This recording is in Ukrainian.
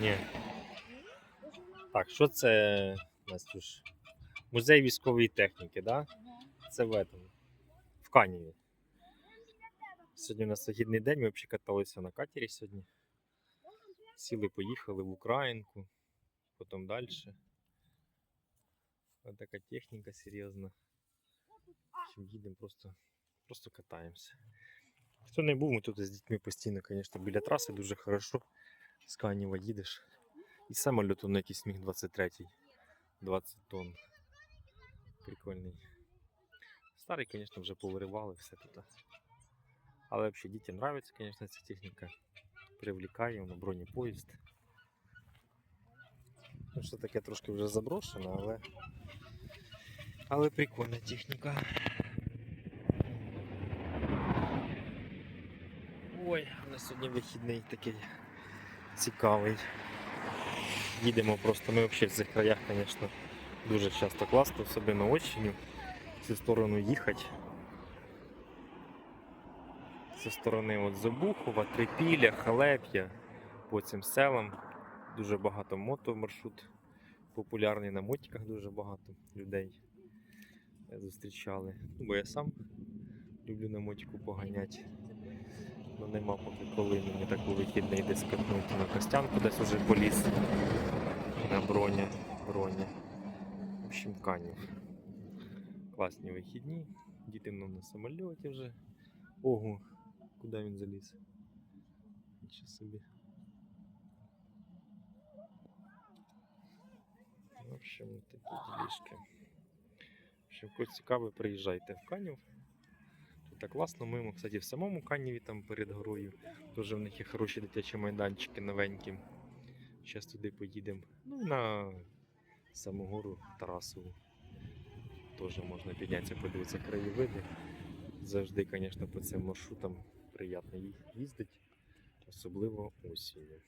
Ні. Так, що це, Настюш? Музей військової техніки, да? Це в этом. В Каніві. Сьогодні у нас вихідний день, ми взагалі каталися на катері сьогодні. Сіли, поїхали в Українку, потім далі. Ось така техніка серйозна. Їдемо просто, просто катаємося. Хто не був, ми тут з дітьми постійно, звісно, біля траси дуже хорошо. З Канєва їдеш. І самоліт на якийсь міг 23 20 тонн. Прикольний. Старий, звісно, вже повиривали все тут. Але взагалі дітям подобається, звісно, ця техніка. Привлікає, воно бронепоїзд. Ну, що таке трошки вже заброшено, але. Але прикольна техніка. Ой, у нас сьогодні вихідний такий цікавий. Їдемо просто, ми взагалі в цих краях, звісно, дуже часто класно, особливо осінню, в цю сторону їхати. Зі сторони от Забухова, Трипілля, Халеп'я, по цим селам. Дуже багато мотомаршрут. Популярний на мотиках дуже багато людей зустрічали. Бо я сам люблю на мотику поганяти. Ну нема поки коли мені так у вихідний десь катнути на Костянку, десь уже поліз на броня, броня. В общем, канів. Класні вихідні. Діти ну, на самольоті вже. Ого, куди він заліз? Нічого собі. В общем, такі ділішки. Общем, когось цікаве, приїжджайте в Канів. Так класно. Ми, кстати, в самому Каніві там перед горою. Дуже в них є хороші дитячі майданчики новенькі. Зараз туди поїдемо. Ну на саму гору Тарасову. Теж можна піднятися, подивитися краєвиди. Завжди, звісно, по цим маршрутам приємно їздити, особливо осінню.